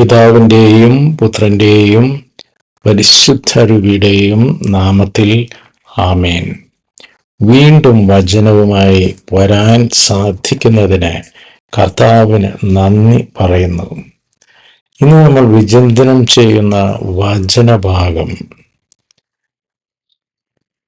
പിതാവിന്റെയും പുത്രന്റെയും പരിശുദ്ധരുവിയുടെയും നാമത്തിൽ ആമേൻ. വീണ്ടും വചനവുമായി വരാൻ സാധിക്കുന്നതിന് കർത്താവിന് നന്ദി പറയുന്നു. ഇന്ന് നമ്മൾ വിചിന്തനം ചെയ്യുന്ന വചനഭാഗം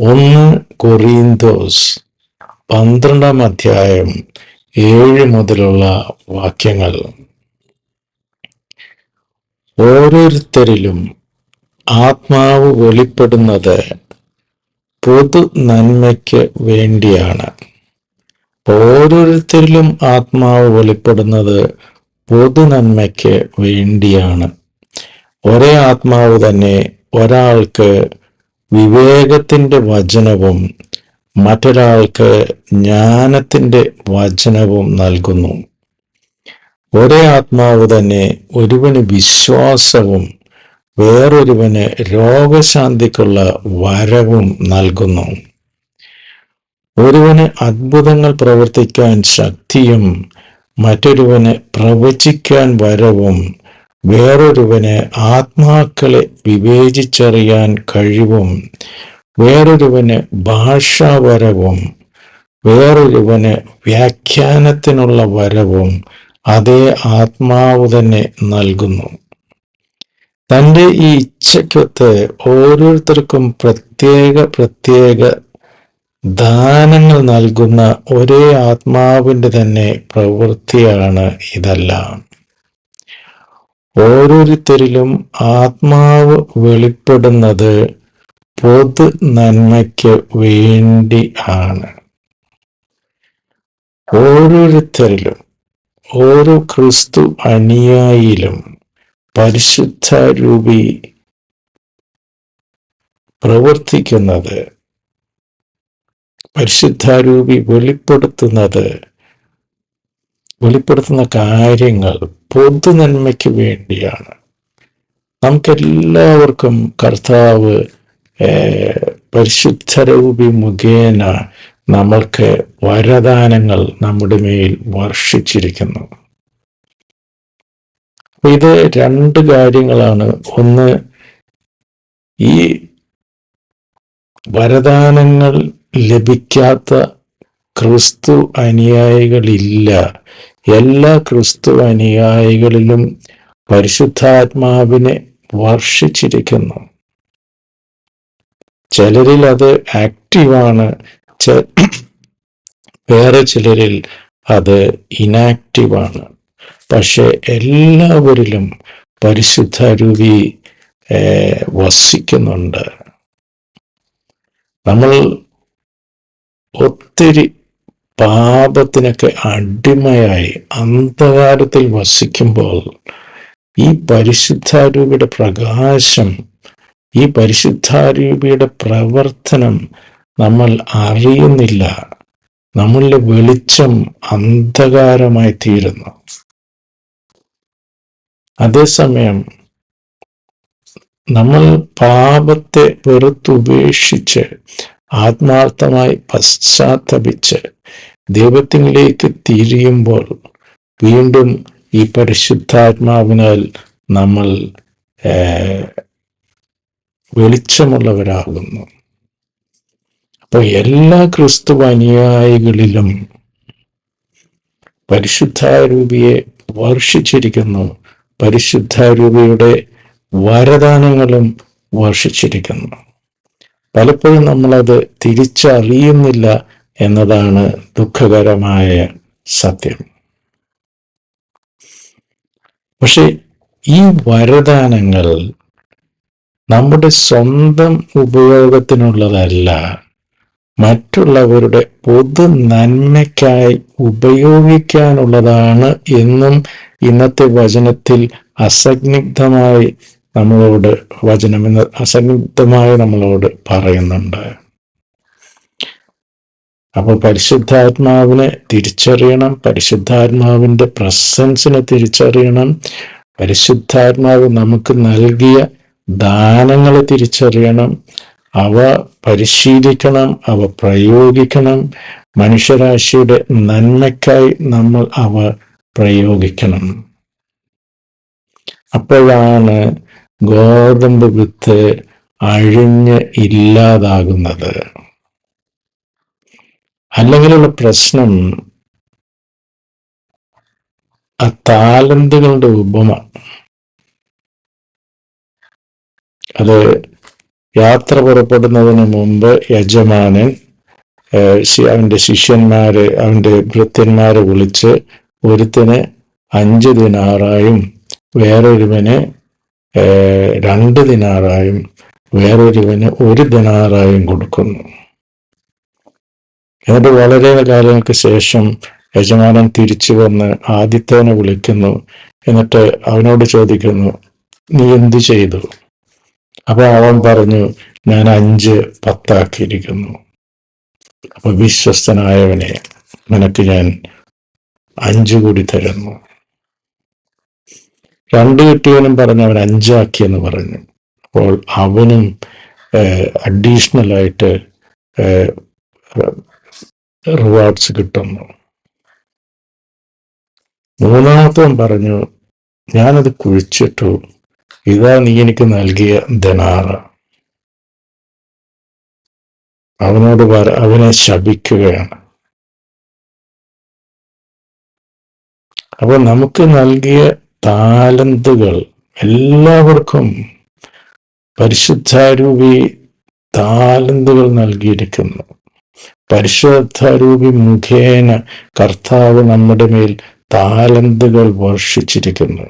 ഒന്ന് കൊറീന്തോസ് പന്ത്രണ്ടാം അധ്യായം ഏഴ് മുതലുള്ള വാക്യങ്ങൾ. ഓരോരുത്തരിലും ആത്മാവ് വെളിപ്പെടുന്നത് പൊതു നന്മയ്ക്ക് വേണ്ടിയാണ്. ഓരോരുത്തരിലും ആത്മാവ് വെളിപ്പെടുന്നത് പൊതു നന്മയ്ക്ക് വേണ്ടിയാണ്. ഒരേ ആത്മാവ് തന്നെ ഒരാൾക്ക് വിവേകത്തിന്റെ വചനവും മറ്റൊരാൾക്ക് ജ്ഞാനത്തിന്റെ വചനവും നൽകുന്നു. ഒരേ ആത്മാവ് തന്നെ ഒരുവന് വിശ്വാസവും വേറൊരുവന് രോഗശാന്തിക്കുള്ള വരവും നൽകുന്നു. ഒരുവന് അത്ഭുതങ്ങൾ പ്രവർത്തിക്കാൻ ശക്തിയും മറ്റൊരുവന് പ്രവചിക്കാൻ വരവും വേറൊരുവന് ആത്മാക്കളെ വിവേചിച്ചറിയാൻ കഴിവും വേറൊരുവന് ഭാഷാവരവും വേറൊരുവന് വ്യാഖ്യാനത്തിനുള്ള വരവും അതേ ആത്മാവ് തന്നെ നൽകുന്നു. തന്റെ ഈ ഇച്ഛയ്ക്കൊത്ത് ഓരോരുത്തർക്കും പ്രത്യേക പ്രത്യേക ദാനങ്ങൾ നൽകുന്ന ഒരേ ആത്മാവിന്റെ തന്നെ പ്രവൃത്തിയാണ് ഇതെല്ലാം. ഓരോരുത്തരിലും ആത്മാവ് വെളിപ്പെടുന്നത് പൊതു നന്മയ്ക്ക് വേണ്ടി ആണ്. ഓരോരുത്തരിലും ഓരോ ക്രിസ്തു അനുയായിലും പരിശുദ്ധ രൂപി പ്രവർത്തിക്കുന്നത് പരിശുദ്ധാരൂപി വെളിപ്പെടുത്തുന്നത് വെളിപ്പെടുത്തുന്ന കാര്യങ്ങൾ പൊതു നന്മയ്ക്ക് വേണ്ടിയാണ്. നമുക്കെല്ലാവർക്കും കർത്താവ് പരിശുദ്ധരൂപി മുഖേന നമ്മൾക്ക് വരദാനങ്ങൾ നമ്മുടെ മേൽ വർഷിച്ചിരിക്കുന്നു. ഇത് രണ്ട് കാര്യങ്ങളാണ്. ഒന്ന് ഈ വരദാനങ്ങൾ ലഭിക്കാത്ത ക്രിസ്തു അനുയായികളില്ല. എല്ലാ ക്രിസ്തു അനുയായികളിലും പരിശുദ്ധാത്മാവിനെ വർഷിച്ചിരിക്കുന്നു. ചിലരിൽ അത് ആക്റ്റീവാണ് വേറെ ചിലരിൽ അത് ഇനാക്റ്റീവാണ് പക്ഷെ എല്ലാവരിലും പരിശുദ്ധ രൂപി വസിക്കുന്നുണ്ട്. നമ്മൾ ഒത്തിരി പാപത്തിനൊക്കെ അടിമയായി അന്ധകാരത്തിൽ വസിക്കുമ്പോൾ ഈ പരിശുദ്ധാരൂപിയുടെ പ്രകാശം ഈ പരിശുദ്ധാരൂപിയുടെ പ്രവർത്തനം നമ്മൾ അറിയുന്നില്ല. നമ്മളുടെ വെളിച്ചം അന്ധകാരമായി തീരുന്നു. അതേസമയം നമ്മൾ പാപത്തെ വെറുത്തുപേക്ഷിച്ച് ആത്മാർത്ഥമായി പശ്ചാത്തപിച്ച് ദൈവത്തിലേക്ക് തിരിയുമ്പോൾ വീണ്ടും ഈ പരിശുദ്ധാത്മാവിനാൽ നമ്മൾ വെളിച്ചമുള്ളവരാകുന്നു. അപ്പോൾ എല്ലാ ക്രിസ്തു അനുയായികളിലും പരിശുദ്ധാരൂപിയെ വർഷിച്ചിരിക്കുന്നു. പരിശുദ്ധാരൂപിയുടെ വരദാനങ്ങളും വർഷിച്ചിരിക്കുന്നു. പലപ്പോഴും നമ്മളത് തിരിച്ചറിയുന്നില്ല എന്നതാണ് ദുഃഖകരമായ സത്യം. പക്ഷെ ഈ വരദാനങ്ങൾ നമ്മുടെ സ്വന്തം ഉപയോഗത്തിനുള്ളതല്ല മറ്റുള്ളവരുടെ പൊതു നന്മയ്ക്കായി ഉപയോഗിക്കാനുള്ളതാണ് എന്നും ഇന്നത്തെ വചനത്തിൽ അസഗ്നിഗ്ധമായി നമ്മളോട് വചനം എന്ന് അസന്നിഗ്ധമായി നമ്മളോട് പറയുന്നുണ്ട്. അപ്പോൾ പരിശുദ്ധാത്മാവിനെ തിരിച്ചറിയണം പരിശുദ്ധാത്മാവിന്റെ പ്രസൻസിനെ തിരിച്ചറിയണം പരിശുദ്ധാത്മാവ് നമുക്ക് നൽകിയ ദാനങ്ങളെ തിരിച്ചറിയണം അവ പരിശീലിക്കണം അവ പ്രയോഗിക്കണം. മനുഷ്യരാശിയുടെ നന്മയ്ക്കായി നമ്മൾ അവ പ്രയോഗിക്കണം. അപ്പോഴാണ് ഗോതമ്പ് വിത്ത് അഴിഞ്ഞ് ഇല്ലാതാകുന്നത്. അല്ലെങ്കിലുള്ള പ്രശ്നം ആ താലന്തുകളുടെ ഉപമ. അത് യാത്ര പുറപ്പെടുന്നതിന് മുമ്പ് യജമാനൻ അവന്റെ ശിഷ്യന്മാരെ അവന്റെ ഭൃത്യന്മാരെ വിളിച്ച് ഒരുത്തിന് അഞ്ച് ദിനാറായും വേറൊരുവന് രണ്ട് ദിനാറായും വേറൊരുവന് ഒരു ദിനാറായും കൊടുക്കുന്നു. എന്നിട്ട് വളരെ കാലങ്ങൾക്ക് ശേഷം യജമാനൻ തിരിച്ചു വന്ന് ആദിത്യനെ വിളിക്കുന്നു. എന്നിട്ട് അവനോട് ചോദിക്കുന്നു നീ എന്തു ചെയ്തു? അപ്പൊ അവൻ പറഞ്ഞു ഞാൻ അഞ്ച് പത്താക്കിയിരിക്കുന്നു. അപ്പൊ വിശ്വസ്തനായവനെ നിനക്ക് ഞാൻ അഞ്ചു കൂടി തരുന്നു. രണ്ട് കിട്ടിയവനും പറഞ്ഞു അവൻ അഞ്ചാക്കിയെന്ന് പറഞ്ഞു. അപ്പോൾ അവനും അഡീഷണൽ ആയിട്ട് റിവാർഡ്സ് കിട്ടുന്നു. മൂന്നാമത്തവൻ പറഞ്ഞു ഞാനത് കുഴിച്ചിട്ടു. ഇതാ നീ എനിക്ക് നൽകിയ ധനാറ അവനോട് പറ അവനെ ശപിക്കുകയാണ്. അപ്പോൾ നമുക്ക് നൽകിയ താലന്തുകൾ എല്ലാവർക്കും പരിശുദ്ധാരൂപി താലന്തുകൾ നൽകിയിരിക്കുന്നു. പരിശുദ്ധാരൂപി മുഖേന കർത്താവ് നമ്മുടെ മേൽ താലന്തുകൾ വർഷിച്ചിരിക്കുന്നു.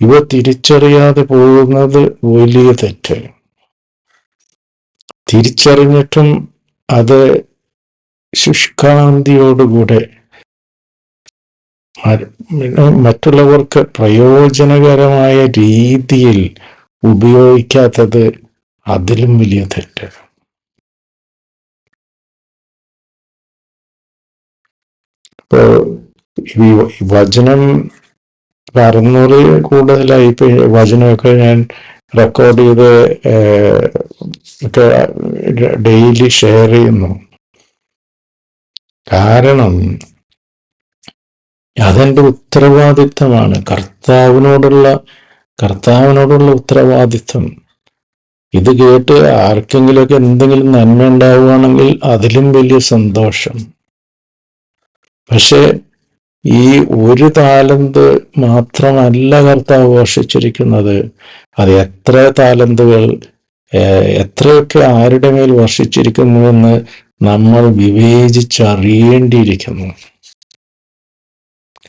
ഇവ തിരിച്ചറിയാതെ പോകുന്നത് വലിയ തെറ്റ്. തിരിച്ചറിഞ്ഞിട്ടും അത് ശുഷ്കാന്തിയോടുകൂടെ മറ്റുള്ളവർക്ക് പ്രയോജനകരമായ രീതിയിൽ ഉപയോഗിക്കാത്തത് അതിലും വലിയ തെറ്റ്. ഇപ്പോ ഈ വചനം അറുന്നൂറ് കൂടുതലായി ഇപ്പൊ വചനമൊക്കെ ഞാൻ റെക്കോർഡ് ചെയ്ത് ഡെയിലി ഷെയർ ചെയ്യുന്നു. കാരണം അതെന്റെ ഉത്തരവാദിത്തമാണ്. കർത്താവിനോടുള്ള കർത്താവിനോടുള്ള ഉത്തരവാദിത്തം. ഇത് കേട്ട് ആർക്കെങ്കിലുമൊക്കെ എന്തെങ്കിലും നന്മ ഉണ്ടാവുകയാണെങ്കിൽ അതിലും വലിയ സന്തോഷം. പക്ഷെ ഈ ഒരു താലന്ത് മാത്രമല്ല കർത്താവ് വർഷിച്ചിരിക്കുന്നത്. അത് എത്ര താലന്തുകൾ എത്രയൊക്കെ ആരുടെ മേൽ വർഷിച്ചിരിക്കുന്നുവെന്ന് നമ്മൾ വിവേചിച്ചറിയേണ്ടിയിരിക്കുന്നു.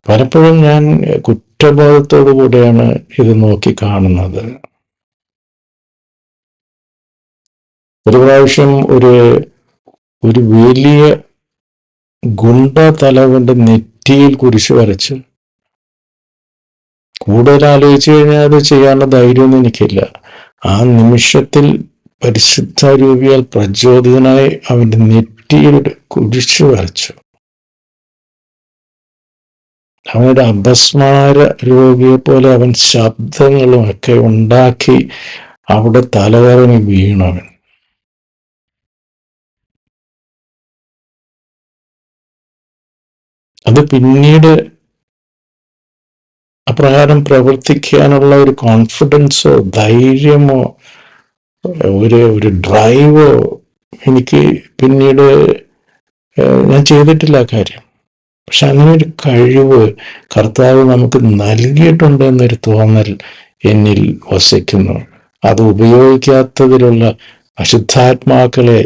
പലപ്പോഴും ഞാൻ കുറ്റബോധത്തോടു കൂടെയാണ് ഇത് നോക്കി കാണുന്നത്. ഒരു പ്രാവശ്യം ഒരു ഒരു വലിയ ഗുണ്ട തലവന്റെ നെറ്റിയിൽ കുരിശ് വരച്ച്. കൂടുതൽ ആലോചിച്ചു കഴിഞ്ഞാൽ അത് ചെയ്യാനുള്ള ധൈര്യമൊന്നും എനിക്കില്ല. ആ നിമിഷത്തിൽ പരിശുദ്ധ രൂപിയാൽ പ്രചോദിതനായി അവന്റെ നെറ്റിയിൽ കുരിശ് വരച്ചു. അവനൊരു അപസ്മാര രോഗിയെ പോലെ അവൻ ശബ്ദങ്ങളും ഒക്കെ ഉണ്ടാക്കി അവിടെ തലകറങ്ങി വീണവൻ. അത് പിന്നീട് അപ്രകാരം പ്രവർത്തിക്കാനുള്ള ഒരു കോൺഫിഡൻസോ ധൈര്യമോ ഒരു ഒരു ഡ്രൈവോ എനിക്ക് പിന്നീട് ഞാൻ ചെയ്തിട്ടില്ല കാര്യം. പക്ഷെ അങ്ങനെ ഒരു കഴിവ് കർത്താവ് നമുക്ക് നൽകിയിട്ടുണ്ട് എന്നൊരു തോന്നൽ എന്നിൽ വസിക്കുന്നു. അത് ഉപയോഗിക്കാത്തതിലുള്ള അശുദ്ധാത്മാക്കളെ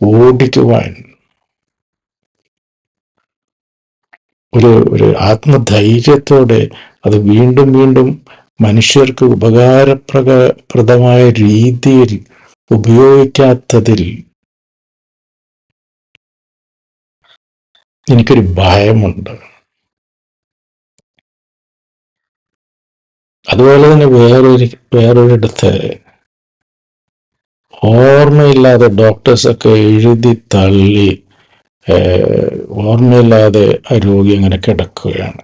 ഓടിക്കുവാൻ ഒരു ഒരു ആത്മധൈര്യത്തോടെ അത് വീണ്ടും വീണ്ടും മനുഷ്യർക്ക് ഉപകാരപ്രദമായ രീതിയിൽ ഉപയോഗിക്കാത്തതിൽ എനിക്കൊരു ഭയമുണ്ട്. അതുപോലെ തന്നെ വേറൊരു വേറൊരിടത്ത് ഓർമ്മയില്ലാതെ ഡോക്ടേഴ്സൊക്കെ എഴുതി തള്ളി ഓർമ്മയില്ലാതെ ആ രോഗി അങ്ങനെ കിടക്കുകയാണ്.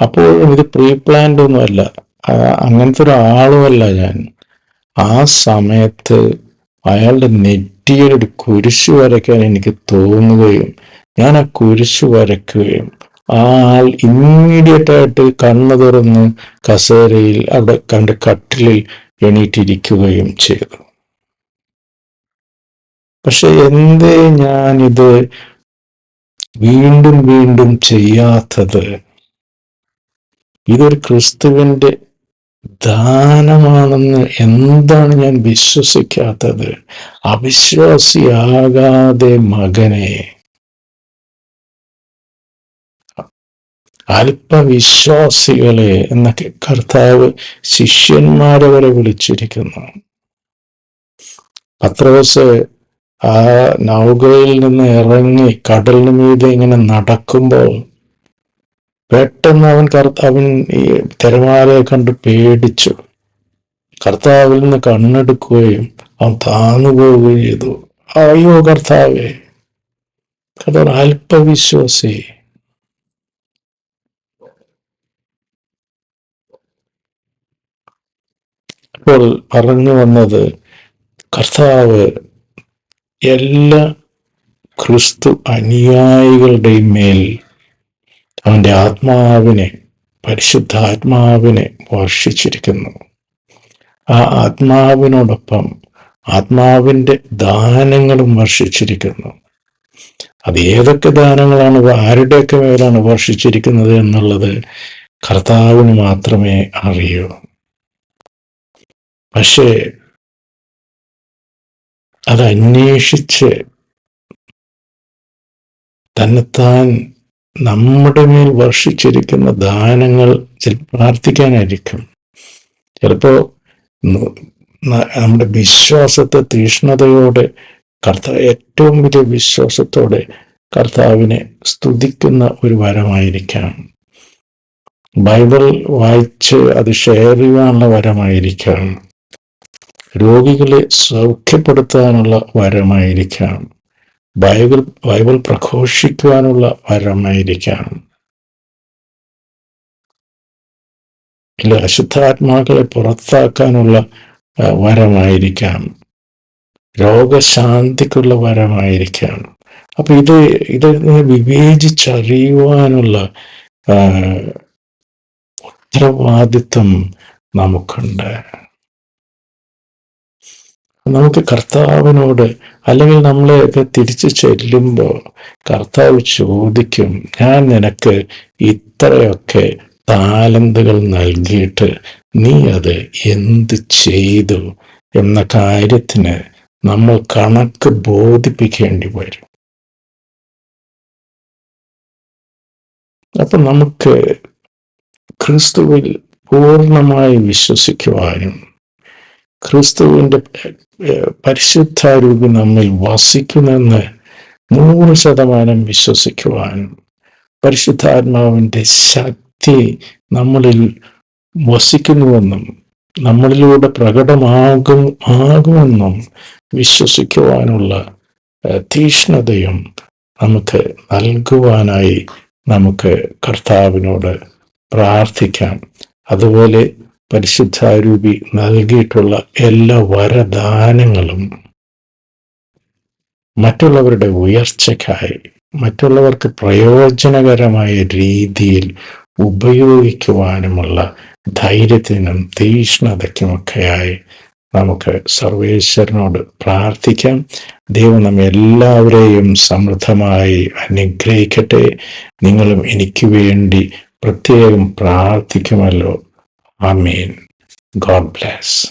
അപ്പോഴും ഇത് പ്രീ പ്ലാൻഡ് ഒന്നുമല്ല അങ്ങനത്തെ ഒരാളുമല്ല ഞാൻ. ആ സമയത്ത് അയാളുടെ നെറ്റിയിലൊരു കുരിശ് വരയ്ക്കാൻ എനിക്ക് തോന്നുകയും ഞാൻ ആ കുരിശ് വരയ്ക്കുകയും ആ ആൾ ഇമ്മീഡിയറ്റ് ആയിട്ട് കണ്ണു തുറന്ന് കസേരയിൽ അവിടെ കണ്ട് കട്ടിലിൽ എണീറ്റിരിക്കുകയും ചെയ്തു. പക്ഷെ എന്തേ ഞാനിത് വീണ്ടും വീണ്ടും ചെയ്യാത്തത്. ഇതൊരു ക്രിസ്തുവിന്റെ ദാനമാണെന്ന് എന്താണ് ഞാൻ വിശ്വസിക്കാത്തത്? അവിശ്വാസിയാകാതെ മകനെ. അല്പവിശ്വാസികളെ എന്നൊക്കെ കർത്താവ് ശിഷ്യന്മാരെ വരെ വിളിച്ചിരിക്കുന്നു. പത്രോസ് ആ നൗകയിൽ നിന്ന് ഇറങ്ങി കടലിന് മീതെ ഇങ്ങനെ നടക്കുമ്പോൾ പെട്ടെന്ന് അവൻ കർത്താവൻ ഈ തിരമാലയെ കണ്ട് പേടിച്ചു. കർത്താവിൽ നിന്ന് കണ്ണെടുക്കുകയും അവൻ താന്നു പോവുകയും ചെയ്തു. അയ്യോ കർത്താവേ കർത്താവ് അല്പവിശ്വാസി. അപ്പോൾ പറഞ്ഞു വന്നത് കർത്താവ് എല്ലാ ക്രിസ്തു അനുയായികളുടെയും മേൽ അവന്റെ ആത്മാവിനെ പരിശുദ്ധാത്മാവിനെ വർഷിച്ചിരിക്കുന്നു. ആ ആത്മാവിനോടൊപ്പം ആത്മാവിന്റെ ദാനങ്ങളും വർഷിച്ചിരിക്കുന്നു. അത് ഏതൊക്കെ ദാനങ്ങളാണ് ആരുടെയൊക്കെ മേലാണ് വർഷിച്ചിരിക്കുന്നത് എന്നുള്ളത് കർത്താവിന് മാത്രമേ അറിയൂ. പക്ഷേ അത് അന്വേഷിച്ച് തന്നെത്താൻ നമ്മുടെ മേൽ വർഷിച്ചിരിക്കുന്ന ദാനങ്ങൾ ചിലപ്പോൾ പ്രാർത്ഥിക്കാനായിരിക്കും. ചിലപ്പോ നമ്മുടെ വിശ്വാസത്തെ തീഷ്ണതയോടെ കർത്താവ് ഏറ്റവും വലിയ വിശ്വാസത്തോടെ കർത്താവിനെ സ്തുതിക്കുന്ന ഒരു വരമായിരിക്കാം. ബൈബിൾ വായിച്ച് അത് ഷെയർ ചെയ്യാനുള്ള വരമായിരിക്കാം. രോഗികളെ സൗഖ്യപ്പെടുത്താനുള്ള വരമായിരിക്കാം. Bible Bible പ്രഘോഷിക്കുവാനുള്ള വരമായിരിക്കാം. ഇല്ല അശുദ്ധാത്മാക്കളെ പുറത്താക്കാനുള്ള വരമായിരിക്കാം. രോഗശാന്തിക്കുള്ള വരമായിരിക്കാം. അപ്പൊ ഇത് ഇത് വിവേചിച്ചറിയുവാനുള്ള ഉത്തരവാദിത്വം നമുക്കുണ്ട്. നമുക്ക് കർത്താവിനോട് അല്ലെങ്കിൽ നമ്മളെയൊക്കെ തിരിച്ചു ചെല്ലുമ്പോൾ കർത്താവ് ചോദിക്കും ഞാൻ നിനക്ക് ഇത്രയൊക്കെ താലന്തുകൾ നൽകിയിട്ട് നീ അത് എന്ത് ചെയ്തു? എന്ന കാര്യത്തിന് നമ്മൾ കണക്ക് ബോധിപ്പിക്കേണ്ടി വരും. അപ്പം നമുക്ക് ക്രിസ്തുവിൽ പൂർണമായി വിശ്വസിക്കുവാനും ക്രിസ്തുവിന്റെ പരിശുദ്ധാരൂപി നമ്മിൽ വസിക്കുമെന്ന് നൂറ് ശതമാനം വിശ്വസിക്കുവാനും പരിശുദ്ധാത്മാവിന്റെ ശക്തി നമ്മളിൽ വസിക്കുന്നുവെന്നും നമ്മളിലൂടെ പ്രകടമാകും ആകുമെന്നും വിശ്വസിക്കുവാനുള്ള തീഷ്ണതയും നമുക്ക് നൽകുവാനായി നമുക്ക് കർത്താവിനോട് പ്രാർത്ഥിക്കാം. അതുപോലെ പരിശുദ്ധാരൂപി നൽകിയിട്ടുള്ള എല്ലാ വരദാനങ്ങളും മറ്റുള്ളവരുടെ ഉയർച്ചയ്ക്കായി മറ്റുള്ളവർക്ക് പ്രയോജനകരമായ രീതിയിൽ ഉപയോഗിക്കുവാനുമുള്ള ധൈര്യത്തിനും തീഷ്ണതയ്ക്കുമൊക്കെയായി നമുക്ക് സർവേശ്വരനോട് പ്രാർത്ഥിക്കാം. ദൈവം നമ്മെ എല്ലാവരെയും സമൃദ്ധമായി അനുഗ്രഹിക്കട്ടെ. നിങ്ങളും എനിക്ക് വേണ്ടി പ്രത്യേകം പ്രാർത്ഥിക്കുമല്ലോ. Amen. God bless.